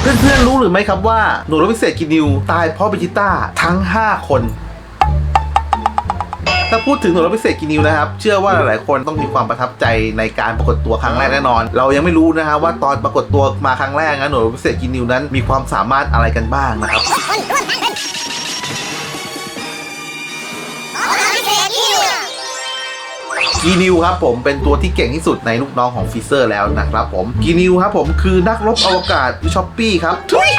เพื่อนๆรู้หรือไม่ครับว่าหนูรถพิเศษกินิวตายเพราะบิจิต้าทั้ง 5 คน ถ้าพูดถึงหนูรถพิเศษกินิวนะครับ เชื่อว่าหลายๆคนต้องมีความประทับใจในการปรากฏตัวครั้งแรกแน่นอน เรายังไม่รู้นะฮะว่าตอนปรากฏตัวมาครั้งแรกนะหนูรถพิเศษกินิวนั้นมีความสามารถอะไรกันบ้างนะครับ กีนิวครับผมเป็นตัวที่เก่งที่สุดในลูกน้องของฟิเซอร์แล้วนะครับผมกีนิวครับผมคือนักรบอวกาศช้อปปี้ครับทุย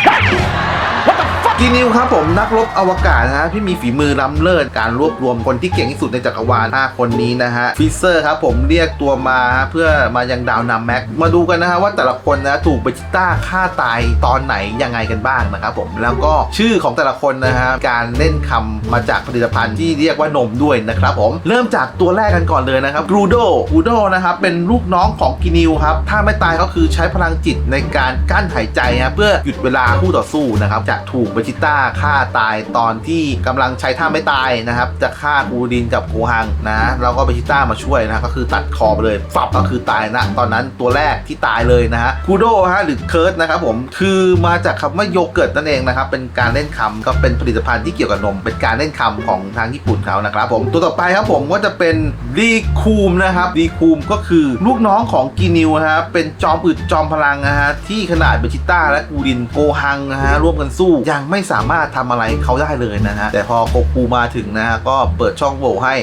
กีนิวครับผมนักรบอวกาศนะฮะที่มีฝีมือล้ำเลิศการรวบรวมคนที่เก่งที่สุดในจักรวาล 5 คนนี้นะฮะฟิเซอร์ครับผมเรียกตัวมาเพื่อมายังดาวนาแม็กมาดูกันนะฮะว่าแต่ละคนนะถูกเบจิต้าฆ่าตายตอนไหนยังไงกันบ้างนะครับผมแล้วก็ชื่อของแต่ละคนนะฮะการเล่นคำมาจากผลิตภัณฑ์ที่เรียกว่านมด้วยนะครับผมเริ่มจากตัวแรกกันก่อนเลยนะครับกรูโดกรูโดนะครับเป็นลูกน้องของกินิวครับถ้าไม่ตายก็คือใช้พลังจิตในการกั้นหายใจฮะเพื่อหยุดเวลาคู่ต่อสู้นะครับจะถูกเบจิต้าฆ่าตายตอนที่กำลังใช้ท่าไม่ตายนะครับ จะฆ่ากูดินกับโกฮังนะแล้วก็เบจิต้ามาช่วยนะก็คือตัดคอไปเลยฝับก็คือตายนะ ตอนนั้นตัวแรกที่ตายเลยนะฮะคูโดฮะหรือเคิร์ดนะครับผมคือมาจากคำว่าโยเกิร์ตนั่นเองนะครับเป็นการเล่นคำก็เป็นผลิตภัณฑ์ที่เกี่ยวกับนม เป็นการเล่นคำของทางญี่ปุ่นเขานะครับผมตัวต่อไปครับผมก็จะเป็นรีคูมนะครับรีคูมก็คือลูกน้องของกีนิวนะฮะเป็นจอมอึดจอมพลังนะฮะที่ขนาดเบจิต้าและกูดินโกฮังนะฮะร่วมกันสู้ยังไม่ไม่สามารถทำอะไรเขาได้เลยนะฮะแต่พอโกคูมาถึงนะฮะก็เปิดช่องโหว่ให้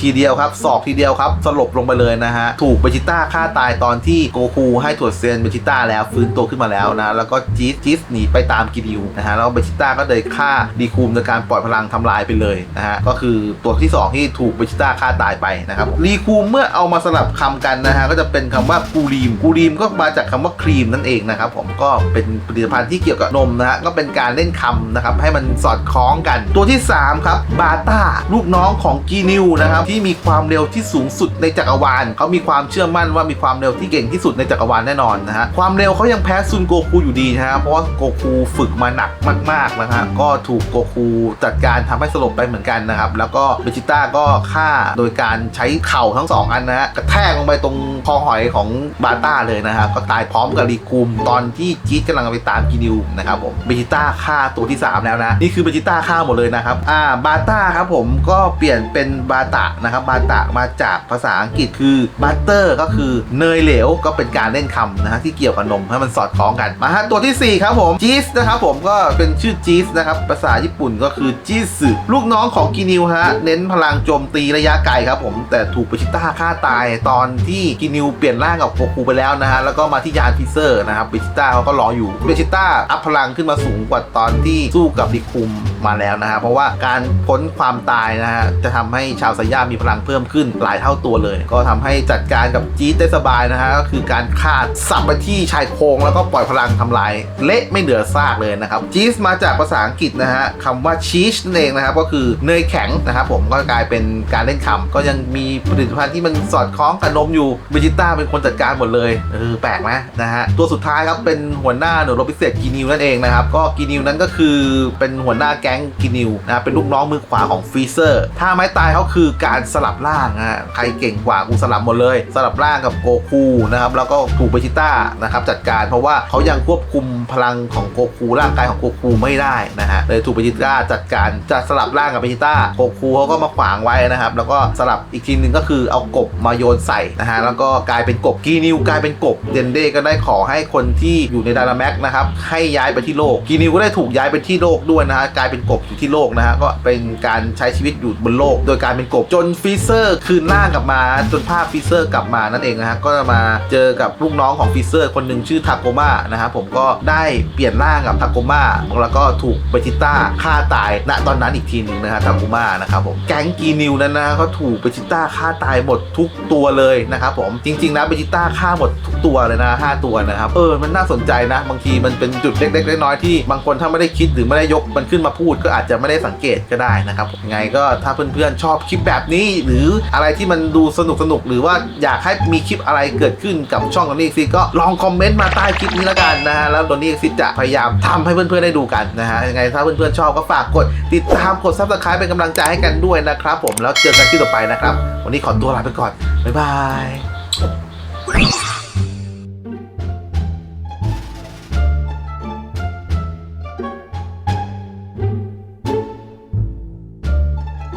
ทีเดียวครับศอกทีเดียวครับสลบลงไปเลยนะฮะถูกเบจิต้าฆ่าตายตอนที่โกคูให้ถวดเซียนเบจิต้าแล้วฟื้นตัวขึ้นมาแล้วนะแล้วก็จีสจีสหนีไปตามกิริวนะฮะแล้วเบจิต้าก็เลยฆ่าดีคูมในการปล่อยพลังทำลายไปเลยนะฮะก็คือตัวที่ 2 ที่ถูกเบจิต้าฆ่าตายไปนะครับดีคูมเมื่อเอามาสลับคำกันนะฮะก็จะเป็นคำว่ากูรีมกูรีมก็มาจากคำว่าครีมนั่นเองนะครับผมก็เป็นผลิตภัณฑ์ที่เกี่ยวกับนมนะฮะก็เป็นการเล่นคำนะครับให้มันสอดคล้องกัน ตัวที่สามครับบาต้าลูกน้องของกีนิวนะครับที่มีความเร็วที่สูงสุดในจักรวาลเขามีความเชื่อมั่นว่ามีความเร็วที่เก่งที่สุดในจักรวาลแน่นอนนะฮะความเร็วเขายังแพ้ซุนโกคูอยู่ดีนะฮะเพราะว่าโกคูฝึกมาหนักมากๆนะฮะก็ถูกโกคูจัดการทำให้สลบไปเหมือนกันนะครับแล้วก็เบจิต้าก็ฆ่าโดยการใช้เข่าทั้งสองอันนะฮะกระแทกลงไปตรงคอหอยของบาต้าเลยนะฮะก็ตายพร้อมกับรีคูมตอนที่จี๊ดกำลังไปตามกินิวนะครับผมเบจิต้าฆ่าตัวที่สามแล้วนะ นี่คือเบจิต้าฆ่าหมดเลยนะครับ อ่าบาต้าครับผมก็เปลี่ยนเป็นบาตะนะครับบาตะมาจากภาษาอังกฤษคือบัตเตอร์ก็คือเนยเหลวก็เป็นการเล่นคำนะฮะที่เกี่ยวกับนมให้มันสอดคล้องกันมาฮะตัวที่ 4 ครับผมจีสนะครับผมก็เป็นชื่อจีสนะครับภาษาญี่ปุ่นก็คือจีสึลูกน้องของกินิวฮะเน้นพลังโจมตีระยะไกลครับผมแต่ถูกเบจิต้าฆ่าตายตอนที่กินิวเปลี่ยนร่างกับโกคูไปแล้วนะฮะแล้วก็มาที่ยานพิเซอร์นะครับเบจิต้าเขาก็รออยู่เบจิต้าอัพพลังขึ้นมาสูงกว่าตอนที่สู้กับดิคุมมาแล้วนะฮะเพราะว่าการพ้นความตายนะฮะจะทำให้ชาวไซย่ามีพลังเพิ่มขึ้นหลายเท่าตัวเลย ก็ทำให้จัดการกับจี๊ดได้สบายนะฮะก็คือการขาดสับไปที่ชายโครงแล้วก็ปล่อยพลังทำลายเละไม่เหลือซากเลยนะครับจีสมาจากภาษาอังกฤษนะฮะคำว่าชีสนั่นเองนะครับก็คือเนยแข็งนะครับผมก็กลายเป็นการเล่นคำก็ยังมีผลิตภัณฑ์ที่มันสอดคล้องกับนมอยู่เบจิต้าเป็นคนจัดการหมดเลยเออแปลกไหมนะฮะตัวสุดท้ายครับเป็นหัวหน้าหน่วยรบพิเศษกินิวนั่นเองนะครับก็กินิวนั้นก็คืือเป็นหัวหน้าแก๊งกินิวนะเป็นลูกน้องมือขวาของฟรีเซอร์ถ้าไม้ตายเขาคือการสลับร่างนะฮะใครเก่งกว่ากูสลับหมดเลย สลับร่างกับโกคูนะครับแล้วก็ถูกเบจิต้านะครับจัดการเพราะว่าเขายังควบคุมพลังของโกคูร่างกายของโกคูไม่ได้นะฮะเลยถูกเบจิต้าจัดการจะสลับร่างกับเบจิต้าโกคูเขาก็มาขวางไว้นะครับแล้วก็สลับอีกทีหนึ่งก็คือเอากบมาโยนใส่นะฮะแล้วก็กลายเป็นกบกีนิวกลายเป็นกบเดนเดก็ได้ขอให้คนที่อยู่ในดาราแม็กนะครับให้ย้ายไปที่โลกกีนิวก็ได้ถูกย้ายไปที่โลกด้วยนะฮะกลายเป็นกบอยู่ที่โลกนะฮะก็เป็นการใช้ชีวิตอยู่บนโลก โดยการเป็นกบจนฟีเซอร์คืนร่างกลับมาจนภาพฟีเซอร์กลับมานั่นเองนะฮะก็มาเจอกับลูกน้องของฟีเซอร์คนหนึ่งชื่อทาโกมานะฮะผมก็ได้เปลี่ยนร่างกับทาโกมาแล้วก็ถูกเบจิต้าฆ่าตายณตอนนั้นอีกทีหนึ่งนะฮะทาโกมานะครับผมแก๊งกีนิวนั้นนะก็ถูกเบจิต้าฆ่าตายหมดทุกตัวเลยนะครับผมจริงๆนะเบจิต้าฆ่าหมดทุกตัวเลยนะห้าตัวนะครับเออมันน่าสนใจนะ บางทีมันเป็นจุดเล็กๆน้อยๆที่บางคนถ้าไม่ได้คิดหรือไม่ได้ยกมันขึ้นมาพูด ก็อาจจะไม่ได้สังเกตก็ได้นะครับไงก็ถ้าเพื่อนๆชอบคลิปแบบนี้ หรืออะไรที่มันดูสนุกสนุกหรือว่าอยากให้มีคลิปอะไรเกิดขึ้นกับช่องดนนี่ซิก็ลองคอมเมนต์มาใต้คลิปนี้แล้วกันนะฮะแล้วดนนี่ซิจะพยายามทำให้เพื่อนๆได้ดูกันนะฮะยังไงถ้าเพื่อนๆชอบก็ฝากกดติดตามกดซับสไครป์เป็นกำลังใจให้กันด้วยนะครับ ผมแล้วเจอกันที่ต่อไปนะครับ วันนี้ขอตัวลาไปก่อนบ๊ายบาย